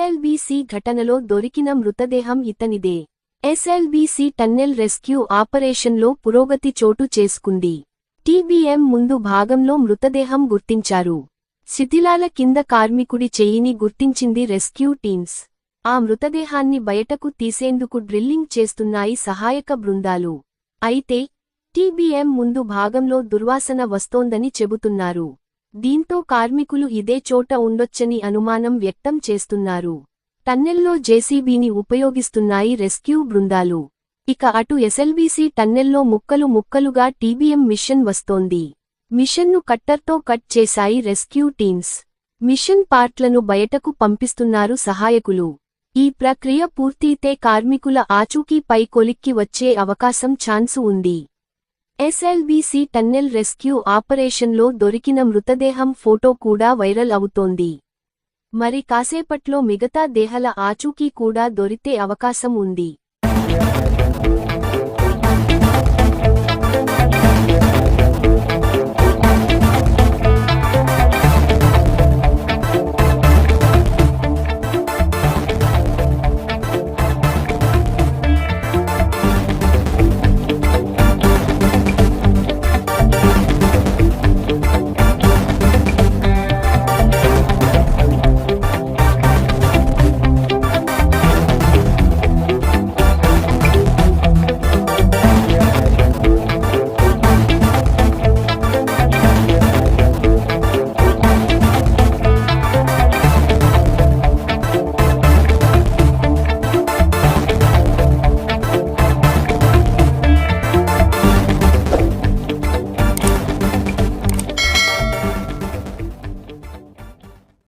SLBC ఘటనలో దొరికిన మృతదేహం ఇతనిదే. ఎస్ఎల్బీసీ టన్నెల్ రెస్క్యూ ఆపరేషన్లో పురోగతి చోటు చేసుకుంది. టీబీఎం ముందు భాగంలో మృతదేహం గుర్తించారు. శిథిలాల కింద కార్మికుడి చేయిని గుర్తించింది రెస్క్యూ టీమ్స్. ఆ మృతదేహాన్ని బయటకు తీసేందుకు డ్రిల్లింగ్ చేస్తున్నాయి సహాయక బృందాలు. అయితే టీబీఎం ముందు భాగంలో దుర్వాసన వస్తోందని చెబుతున్నారు. దీంతో కార్మికులు ఇదే చోట ఉండొచ్చని అనుమానం వ్యక్తం చేస్తున్నారు. టన్నెల్లో జేసీబీని ఉపయోగిస్తున్నాయి రెస్క్యూ బృందాలు. ఇక అటు ఎస్ఎల్బీసీ టన్నెల్లో ముక్కలు ముక్కలుగా టీబీఎం మిషన్ వస్తోంది. మిషన్ను కట్టర్తో కట్ చేశాయి రెస్క్యూ టీమ్స్. మిషన్ పార్ట్లను బయటకు పంపిస్తున్నారు సహాయకులు. ఈ ప్రక్రియ పూర్తీతే కార్మికుల ఆచూకీపై కొలిక్కి వచ్చే అవకాశం ఛాన్సు ఉంది. ఎస్ఎల్బీసీ టన్నెల్ రెస్క్యూ ఆపరేషన్లో దొరికిన మృతదేహం ఫోటో కూడా వైరల్ అవుతోంది. మరి కాసేపట్లో మిగతా దేహల ఆచూకీ కూడా దొరితే అవకాశం ఉంది.